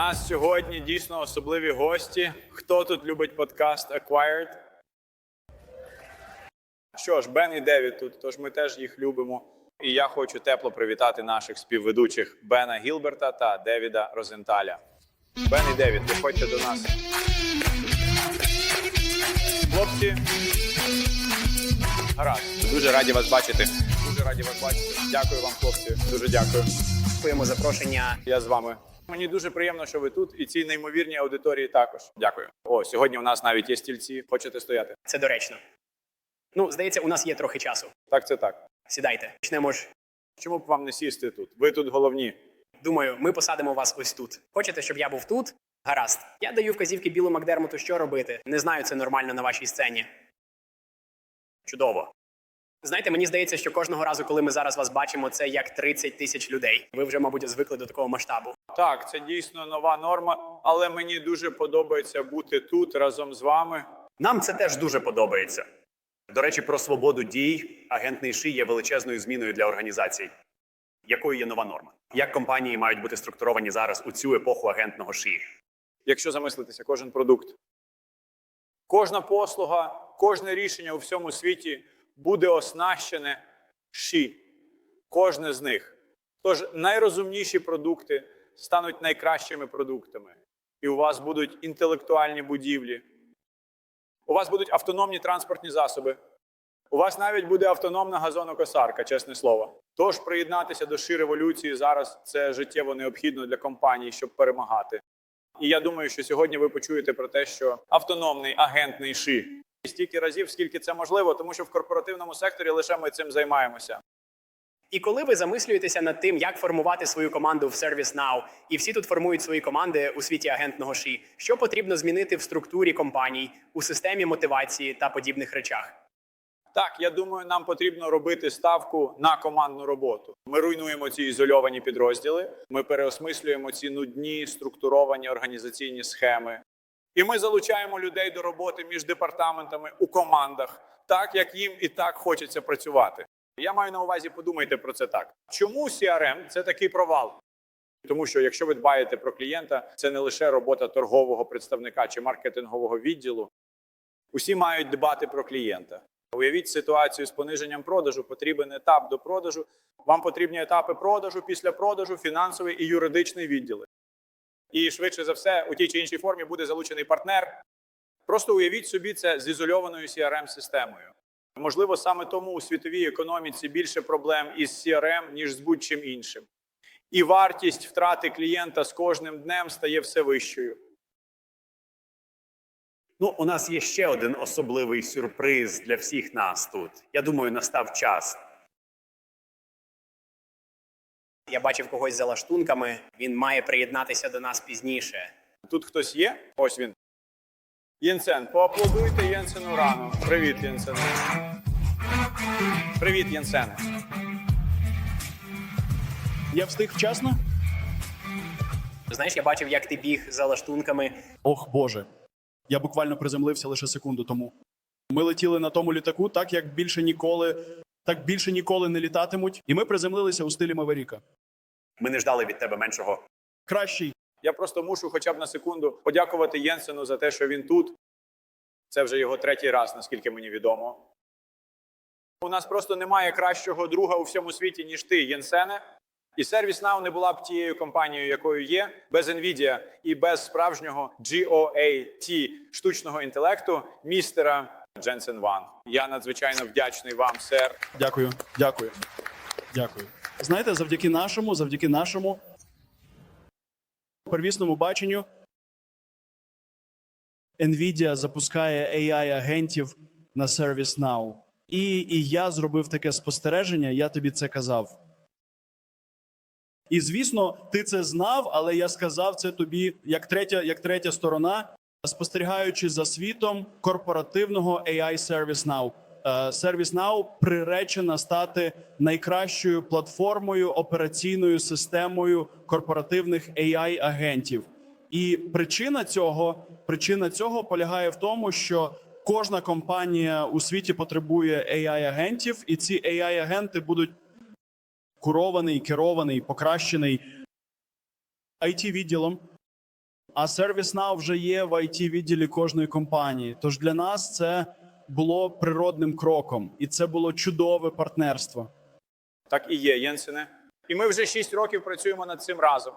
нас сьогодні дійсно особливі гості. Хто тут любить подкаст Acquired? Що ж, Бен і Девід тут, тож ми теж їх любимо. І я хочу тепло привітати наших співведучих Бена Гілберта та Девіда Розенталя. Бен і Девід, виходьте до нас. Хлопці. Гаразд. Дуже раді вас бачити. Дуже раді вас бачити. Дякую вам, хлопці. Дуже дякую. Дякуємо запрошення. Я з вами. Мені дуже приємно, що ви тут, і цій неймовірній аудиторії також. Дякую. О, сьогодні у нас навіть є стільці. Хочете стояти? Це доречно. Ну, здається, у нас є трохи часу. Так, це так. Сідайте. Почнемо ж. Чому б вам не сісти тут? Ви тут головні. Думаю, ми посадимо вас ось тут. Хочете, щоб я був тут? Гаразд. Я даю вказівки білу Макдермоту, що робити. Не знаю, це нормально на вашій сцені. Чудово. Знаєте, мені здається, що кожного разу, коли ми зараз вас бачимо, це як 30 тисяч людей. Ви вже, мабуть, звикли до такого масштабу. Так, це дійсно нова норма, але мені дуже подобається бути тут разом з вами. Нам це теж дуже подобається. До речі, про свободу дій агентний ши є величезною зміною для організацій. Якою є нова норма? Як компанії мають бути структуровані зараз у цю епоху агентного шиї? Якщо замислитися, кожен продукт, кожна послуга, кожне рішення у всьому світі буде оснащене ші. Кожне з них. Тож найрозумніші продукти стануть найкращими продуктами. І у вас будуть інтелектуальні будівлі. У вас будуть автономні транспортні засоби. У вас навіть буде автономна газонокосарка, чесне слово. Тож приєднатися до ши революції зараз це життєво необхідно для компаній, щоб перемагати. І я думаю, що сьогодні ви почуєте про те, що автономний агентний ши стільки разів, скільки це можливо, тому що в корпоративному секторі лише ми цим займаємося. І коли ви замислюєтеся над тим, як формувати свою команду в ServiceNow, і всі тут формують свої команди у світі агентного ші, що потрібно змінити в структурі компаній, у системі мотивації та подібних речах? Так, я думаю, нам потрібно робити ставку на командну роботу. Ми руйнуємо ці ізольовані підрозділи, ми переосмислюємо ці нудні структуровані організаційні схеми. І ми залучаємо людей до роботи між департаментами у командах, так як їм і так хочеться працювати. Я маю на увазі, подумайте про це так. Чому CRM – це такий провал? Тому що якщо ви дбаєте про клієнта, це не лише робота торгового представника чи маркетингового відділу. Усі мають дбати про клієнта. Уявіть ситуацію з пониженням продажу. Потрібен етап до продажу. Вам потрібні етапи продажу, після продажу, фінансовий і юридичний відділи. І швидше за все, у тій чи іншій формі буде залучений партнер. Просто уявіть собі це з ізольованою CRM-системою. Можливо, саме тому у світовій економіці більше проблем із CRM, ніж з будь-чим іншим. І вартість втрати клієнта з кожним днем стає все вищою. Ну, у нас є ще один особливий сюрприз для всіх нас тут. Я думаю, настав час. Я бачив когось за лаштунками. Він має приєднатися до нас пізніше. Тут хтось є? Ось він. Єнсен, поаплодуйте Єнсену рано. Привіт, Єнсене. Привіт, Єнсене. Я встиг вчасно? Знаєш, я бачив, як ти біг за лаштунками. Ох Боже. Я буквально приземлився лише секунду тому. Ми летіли на тому літаку, так як більше ніколи, так більше ніколи не літатимуть, і ми приземлилися у стилі Маверіка. Ми не ждали від тебе меншого. Кращий. Я просто мушу хоча б на секунду подякувати Єнсену за те, що він тут. Це вже його третій раз, наскільки мені відомо. У нас просто немає кращого друга у всьому світі, ніж ти, Єнсене. І ServiceNow не була б тією компанією, якою є, без NVIDIA і без справжнього GOAT штучного інтелекту містера Дженсен Ван. Я надзвичайно вдячний вам, сер. Дякую, дякую. Дякую. Знаєте, завдяки нашому, завдяки нашому первісному баченню NVIDIA запускає AI-агентів на ServiceNow. І, і я зробив таке спостереження, я тобі це казав. І звісно, ти це знав, але я сказав це тобі як третя, як третя сторона, спостерігаючи за світом корпоративного AI ServiceNow. Е, ServiceNow приречена стати найкращою платформою, операційною системою корпоративних AI-агентів. І причина цього, причина цього полягає в тому, що кожна компанія у світі потребує AI-агентів, і ці AI-агенти будуть курований, керований, покращений it відділом А ServiceNow вже є в it відділі кожної компанії. Тож для нас це було природним кроком, і це було чудове партнерство. Так і є, Єнсене. І ми вже 6 років працюємо над цим разом.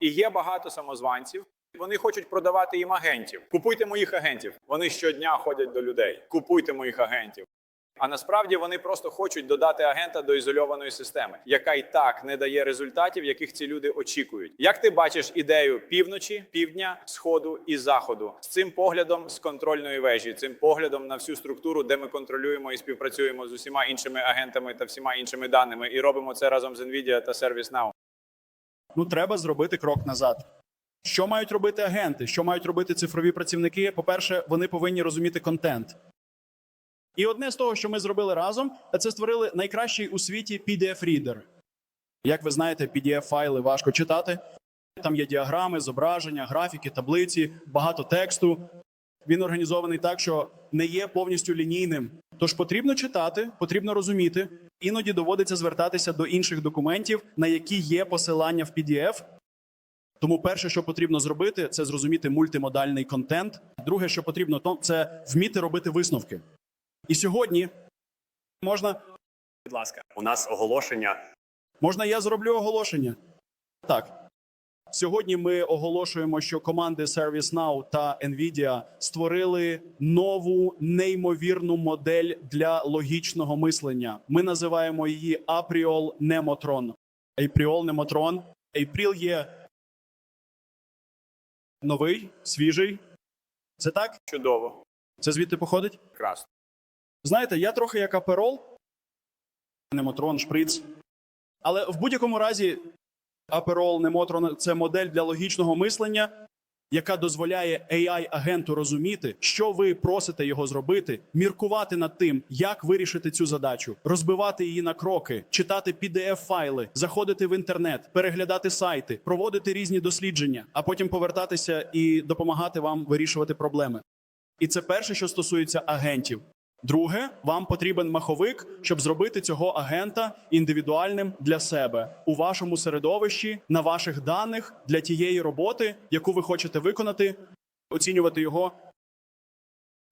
І є багато самозванців. Вони хочуть продавати їм агентів. Купуйте моїх агентів. Вони щодня ходять до людей. Купуйте моїх агентів. А насправді вони просто хочуть додати агента до ізольованої системи, яка й так не дає результатів, яких ці люди очікують. Як ти бачиш ідею півночі, півдня, сходу і заходу з цим поглядом з контрольної вежі, цим поглядом на всю структуру, де ми контролюємо і співпрацюємо з усіма іншими агентами та всіма іншими даними, і робимо це разом з Nvidia та ServiceNow. Ну, треба зробити крок назад. Що мають робити агенти? Що мають робити цифрові працівники? По-перше, вони повинні розуміти контент. І одне з того, що ми зробили разом, це створили найкращий у світі PDF-рідер. Як ви знаєте, PDF-файли важко читати. Там є діаграми, зображення, графіки, таблиці, багато тексту. Він організований так, що не є повністю лінійним. Тож потрібно читати, потрібно розуміти. Іноді доводиться звертатися до інших документів, на які є посилання в PDF. Тому перше, що потрібно зробити, це зрозуміти мультимодальний контент. Друге, що потрібно, то це вміти робити висновки. І сьогодні можна, Будь ласка. У нас оголошення. можна я зроблю оголошення? Так. Сьогодні ми оголошуємо, що команди ServiceNow та Nvidia створили нову неймовірну модель для логічного мислення. Ми називаємо її Apriol Nemotron. Apriol Nemotron. April є новий, свіжий. Це так? Чудово, Це звідти походить? прекрасно. Знаєте, я трохи як аперол, немотрон, шприц. Але в будь-якому разі аперол, немотрон це модель для логічного мислення, яка дозволяє AI-агенту розуміти, що ви просите його зробити, міркувати над тим, як вирішити цю задачу, розбивати її на кроки, читати PDF-файли, заходити в інтернет, переглядати сайти, проводити різні дослідження, а потім повертатися і допомагати вам вирішувати проблеми. І це перше, що стосується агентів. Друге, вам потрібен маховик, щоб зробити цього агента індивідуальним для себе у вашому середовищі, на ваших даних для тієї роботи, яку ви хочете виконати, оцінювати його,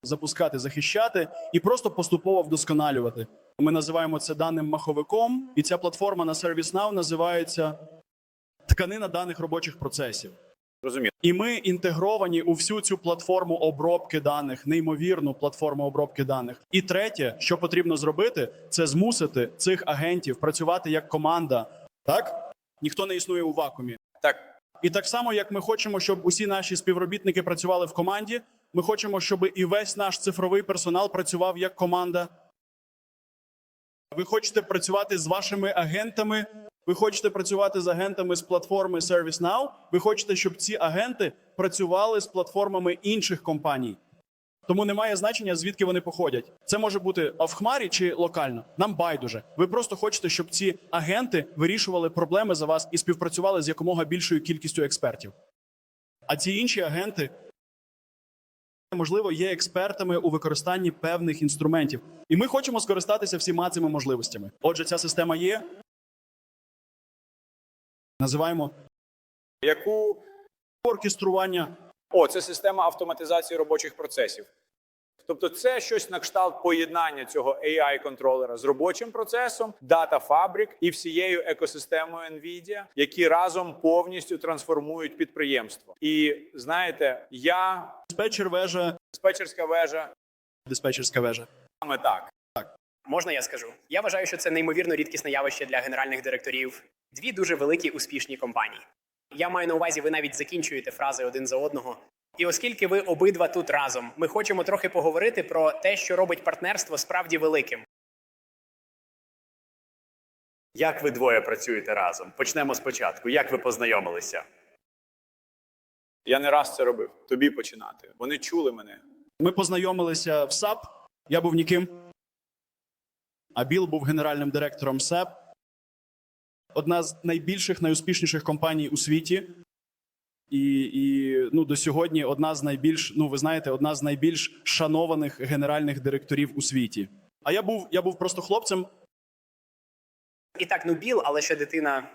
запускати, захищати і просто поступово вдосконалювати. Ми називаємо це даним маховиком, і ця платформа на ServiceNow називається тканина даних робочих процесів. Розумію. І ми інтегровані у всю цю платформу обробки даних, неймовірну платформу обробки даних. І третє, що потрібно зробити, це змусити цих агентів працювати як команда. Так ніхто не існує у вакуумі. Так, І так само, як ми хочемо, щоб усі наші співробітники працювали в команді, ми хочемо, щоб і весь наш цифровий персонал працював як команда. Ви хочете працювати з вашими агентами. Ви хочете працювати з агентами з платформи ServiceNow. Ви хочете, щоб ці агенти працювали з платформами інших компаній. Тому немає значення, звідки вони походять. Це може бути в хмарі чи локально. Нам байдуже. Ви просто хочете, щоб ці агенти вирішували проблеми за вас і співпрацювали з якомога більшою кількістю експертів. А ці інші агенти, можливо, є експертами у використанні певних інструментів. І ми хочемо скористатися всіма цими можливостями. Отже, ця система є. Називаємо яку оркестрування О, це система автоматизації робочих процесів. Тобто, це щось на кшталт поєднання цього AI-контролера з робочим процесом, дата фабрик і всією екосистемою NVIDIA, які разом повністю трансформують підприємство. І знаєте, я диспетчер вежа, диспетчерська вежа диспетчерська вежа. саме так. Можна я скажу? Я вважаю, що це неймовірно рідкісне явище для генеральних директорів. Дві дуже великі успішні компанії. Я маю на увазі, ви навіть закінчуєте фрази один за одного. І оскільки ви обидва тут разом, ми хочемо трохи поговорити про те, що робить партнерство справді великим. Як ви двоє працюєте разом? Почнемо спочатку. Як ви познайомилися? Я не раз це робив. Тобі починати. Вони чули мене. Ми познайомилися в САП. Я був ніким. А Біл був генеральним директором САП. Одна з найбільших, найуспішніших компаній у світі. І, і ну, до сьогодні одна з найбільш, ну ви знаєте, одна з найбільш шанованих генеральних директорів у світі. А я був, я був просто хлопцем. І так, ну Біл, але ще дитина.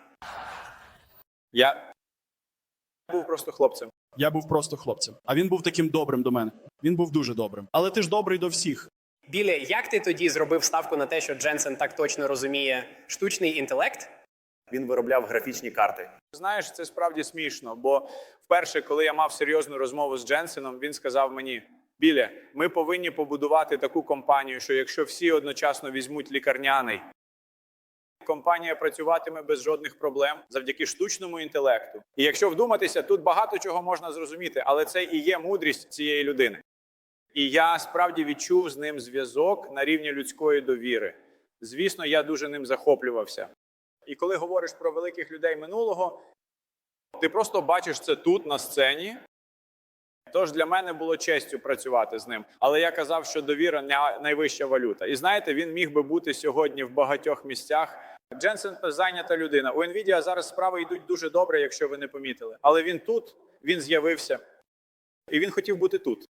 Я був просто хлопцем. Я був просто хлопцем. А він був таким добрим до мене. Він був дуже добрим. Але ти ж добрий до всіх. Біле, як ти тоді зробив ставку на те, що Дженсен так точно розуміє штучний інтелект? Він виробляв графічні карти. Знаєш, це справді смішно, бо вперше, коли я мав серйозну розмову з Дженсеном, він сказав мені: Біле, ми повинні побудувати таку компанію, що якщо всі одночасно візьмуть лікарняний, компанія працюватиме без жодних проблем завдяки штучному інтелекту. І якщо вдуматися, тут багато чого можна зрозуміти, але це і є мудрість цієї людини. І я справді відчув з ним зв'язок на рівні людської довіри. Звісно, я дуже ним захоплювався. І коли говориш про великих людей минулого, ти просто бачиш це тут на сцені. Тож для мене було честю працювати з ним. Але я казав, що довіра найвища валюта. І знаєте, він міг би бути сьогодні в багатьох місцях. Дженсен зайнята людина. У Nvidia зараз справи йдуть дуже добре, якщо ви не помітили. Але він тут, він з'явився, і він хотів бути тут.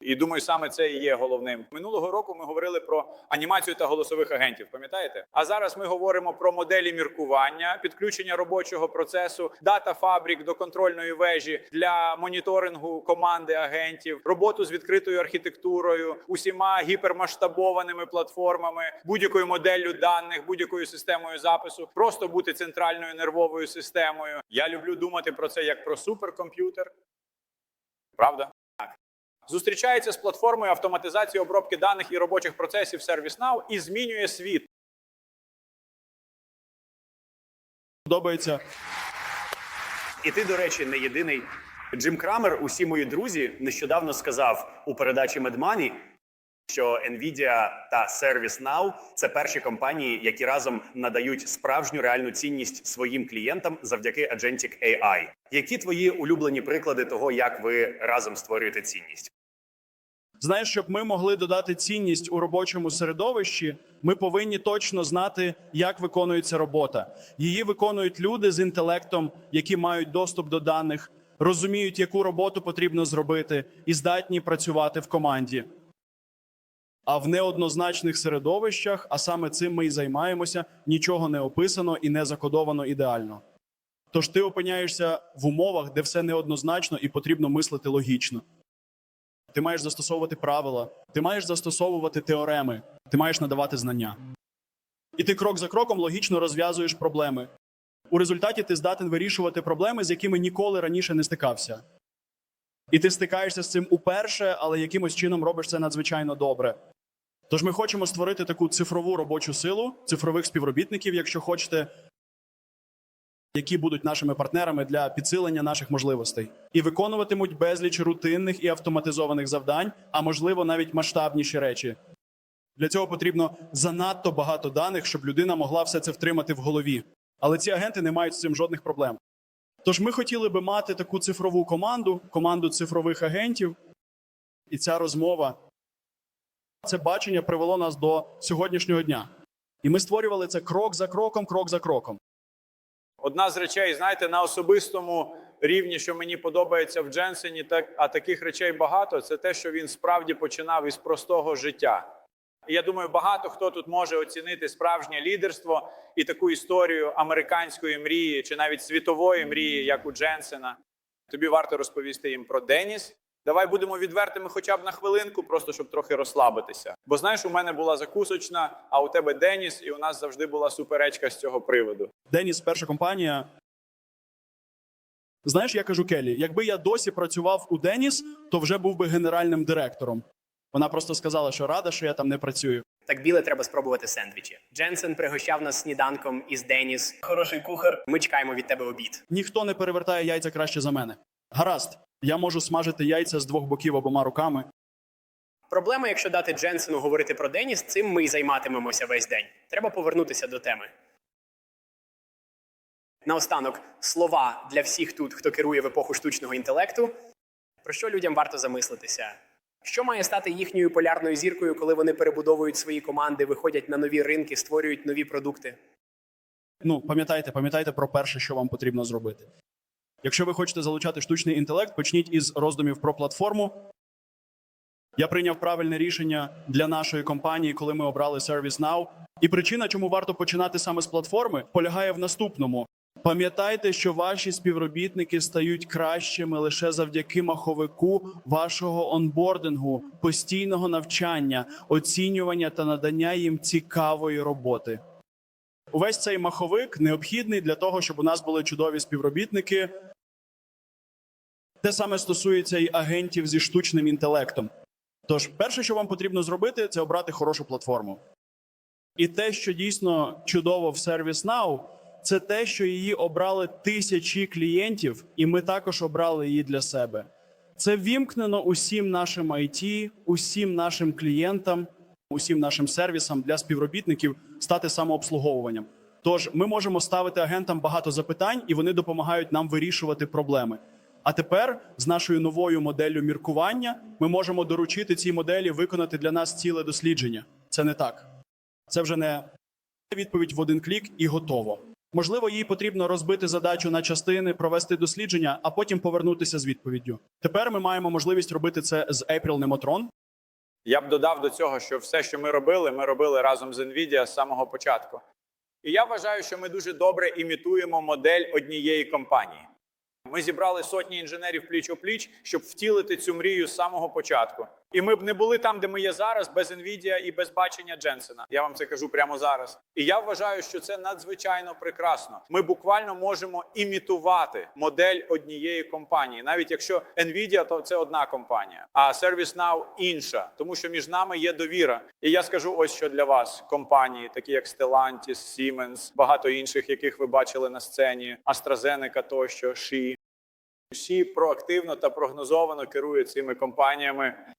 І думаю, саме це і є головним. Минулого року ми говорили про анімацію та голосових агентів. Пам'ятаєте? А зараз ми говоримо про моделі міркування, підключення робочого процесу, дата фабрик до контрольної вежі для моніторингу команди агентів, роботу з відкритою архітектурою, усіма гіпермасштабованими платформами, будь-якою моделлю даних, будь-якою системою запису, просто бути центральною нервовою системою. Я люблю думати про це як про суперкомп'ютер. Правда? Зустрічається з платформою автоматизації обробки даних і робочих процесів ServiceNow і змінює світ. Подобається. І ти, до речі, не єдиний. Джим Крамер, усі мої друзі, нещодавно сказав у передачі MedMoney, що Nvidia та ServiceNow – це перші компанії, які разом надають справжню реальну цінність своїм клієнтам завдяки Agentic AI. Які твої улюблені приклади того, як ви разом створюєте цінність? Знаєш, щоб ми могли додати цінність у робочому середовищі, ми повинні точно знати, як виконується робота. Її виконують люди з інтелектом, які мають доступ до даних, розуміють, яку роботу потрібно зробити, і здатні працювати в команді. А в неоднозначних середовищах, а саме цим ми і займаємося, нічого не описано і не закодовано ідеально. Тож ти опиняєшся в умовах, де все неоднозначно і потрібно мислити логічно. Ти маєш застосовувати правила, ти маєш застосовувати теореми, ти маєш надавати знання. І ти крок за кроком логічно розв'язуєш проблеми. У результаті ти здатен вирішувати проблеми, з якими ніколи раніше не стикався. І ти стикаєшся з цим уперше, але якимось чином робиш це надзвичайно добре. Тож ми хочемо створити таку цифрову робочу силу, цифрових співробітників, якщо хочете, які будуть нашими партнерами для підсилення наших можливостей, і виконуватимуть безліч рутинних і автоматизованих завдань, а можливо навіть масштабніші речі. Для цього потрібно занадто багато даних, щоб людина могла все це втримати в голові. Але ці агенти не мають з цим жодних проблем. Тож ми хотіли би мати таку цифрову команду, команду цифрових агентів, і ця розмова, це бачення привело нас до сьогоднішнього дня. І ми створювали це крок за кроком, крок за кроком. Одна з речей, знаєте, на особистому рівні, що мені подобається в Дженсені, так а таких речей багато. Це те, що він справді починав із простого життя. Я думаю, багато хто тут може оцінити справжнє лідерство і таку історію американської мрії чи навіть світової мрії, як у Дженсена. Тобі варто розповісти їм про Деніс. Давай будемо відвертими хоча б на хвилинку, просто щоб трохи розслабитися. Бо знаєш, у мене була закусочна, а у тебе Деніс, і у нас завжди була суперечка з цього приводу. Деніс, перша компанія. Знаєш, я кажу Келі, якби я досі працював у Деніс, то вже був би генеральним директором. Вона просто сказала, що рада, що я там не працюю. Так біле треба спробувати сендвічі. Дженсен пригощав нас сніданком із Деніс. Хороший кухар. Ми чекаємо від тебе обід. Ніхто не перевертає яйця краще за мене. Гаразд, я можу смажити яйця з двох боків обома руками. Проблема, якщо дати Дженсену говорити про Деніс, цим ми й займатимемося весь день. Треба повернутися до теми. Наостанок, слова для всіх тут, хто керує в епоху штучного інтелекту. Про що людям варто замислитися? Що має стати їхньою полярною зіркою, коли вони перебудовують свої команди, виходять на нові ринки, створюють нові продукти? Ну, пам'ятайте, пам'ятайте про перше, що вам потрібно зробити. Якщо ви хочете залучати штучний інтелект, почніть із роздумів про платформу. Я прийняв правильне рішення для нашої компанії, коли ми обрали ServiceNow. І причина, чому варто починати саме з платформи, полягає в наступному: Пам'ятайте, що ваші співробітники стають кращими лише завдяки маховику вашого онбордингу, постійного навчання, оцінювання та надання їм цікавої роботи. Увесь цей маховик необхідний для того, щоб у нас були чудові співробітники. Те саме стосується і агентів зі штучним інтелектом. Тож, перше, що вам потрібно зробити, це обрати хорошу платформу. І те, що дійсно чудово в ServiceNow, це те, що її обрали тисячі клієнтів, і ми також обрали її для себе. Це вімкнено усім нашим IT, усім нашим клієнтам, усім нашим сервісам для співробітників стати самообслуговуванням. Тож ми можемо ставити агентам багато запитань, і вони допомагають нам вирішувати проблеми. А тепер з нашою новою моделлю міркування ми можемо доручити цій моделі виконати для нас ціле дослідження. Це не так. Це вже не відповідь в один клік і готово. Можливо, їй потрібно розбити задачу на частини, провести дослідження, а потім повернутися з відповіддю. Тепер ми маємо можливість робити це з April Nemotron. Я б додав до цього, що все, що ми робили, ми робили разом з NVIDIA з самого початку. І я вважаю, що ми дуже добре імітуємо модель однієї компанії. Ми зібрали сотні інженерів пліч пліч, щоб втілити цю мрію з самого початку. І ми б не були там, де ми є зараз, без NVIDIA і без бачення Дженсена. Я вам це кажу прямо зараз. І я вважаю, що це надзвичайно прекрасно. Ми буквально можемо імітувати модель однієї компанії, навіть якщо NVIDIA, то це одна компанія, а ServiceNow інша, тому що між нами є довіра. І я скажу ось що для вас: компанії, такі як Stellantis, Siemens, багато інших, яких ви бачили на сцені, AstraZeneca тощо, Ші. Всі проактивно та прогнозовано керують цими компаніями.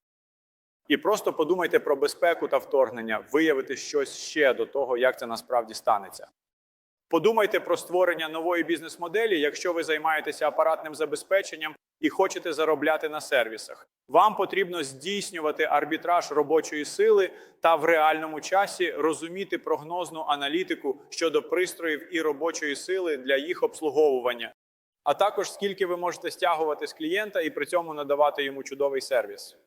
І просто подумайте про безпеку та вторгнення, виявити щось ще до того, як це насправді станеться. Подумайте про створення нової бізнес-моделі, якщо ви займаєтеся апаратним забезпеченням і хочете заробляти на сервісах. Вам потрібно здійснювати арбітраж робочої сили та в реальному часі розуміти прогнозну аналітику щодо пристроїв і робочої сили для їх обслуговування, а також скільки ви можете стягувати з клієнта і при цьому надавати йому чудовий сервіс.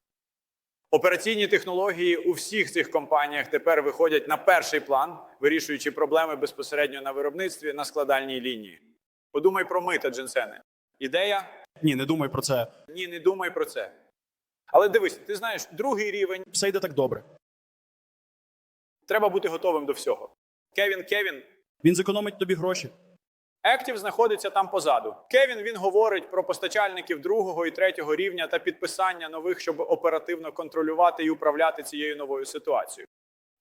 Операційні технології у всіх цих компаніях тепер виходять на перший план, вирішуючи проблеми безпосередньо на виробництві на складальній лінії. Подумай про мита, Дженсене. Ідея? Ні, не думай про це. Ні, не думай про це. Але дивись, ти знаєш, другий рівень Все йде так добре. треба бути готовим до всього. Кевін Кевін. Він зекономить тобі гроші. Актів знаходиться там позаду. Кевін він говорить про постачальників другого і третього рівня та підписання нових, щоб оперативно контролювати і управляти цією новою ситуацією.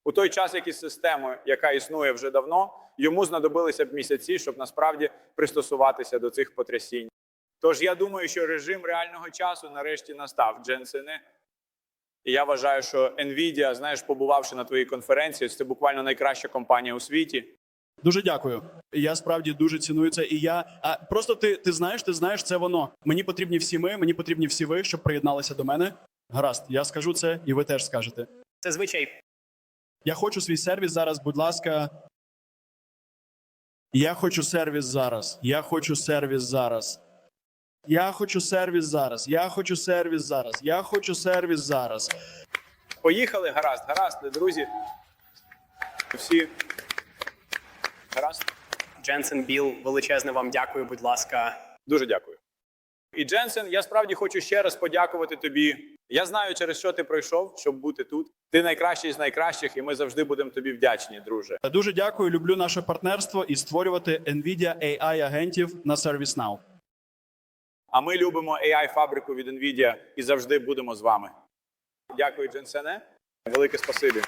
У той час, як і система, яка існує вже давно, йому знадобилися б місяці, щоб насправді пристосуватися до цих потрясінь. Тож я думаю, що режим реального часу нарешті настав, Дженсене. І я вважаю, що Nvidia, знаєш, побувавши на твоїй конференції, це буквально найкраща компанія у світі. Дуже дякую. Я справді дуже ціную це. І я а просто ти, ти знаєш, ти знаєш, це воно. Мені потрібні всі ми, мені потрібні всі ви, щоб приєдналися до мене. Гаразд, я скажу це, і ви теж скажете. Це звичай. Я хочу свій сервіс зараз, будь ласка. Я хочу сервіс зараз. Я хочу сервіс зараз. Я хочу сервіс зараз. Я хочу сервіс зараз. Я хочу сервіс зараз. Поїхали, гаразд, гаразд, друзі. Всі. Гаразд. Дженсен Біл, величезне вам дякую, будь ласка. Дуже дякую. І Дженсен, я справді хочу ще раз подякувати тобі. Я знаю, через що ти пройшов, щоб бути тут. Ти найкращий з найкращих, і ми завжди будемо тобі вдячні, друже. Дуже дякую. Люблю наше партнерство і створювати NVIDIA AI агентів на ServiceNow. А ми любимо AI фабрику від NVIDIA і завжди будемо з вами. Дякую, Дженсене. Велике спасибі.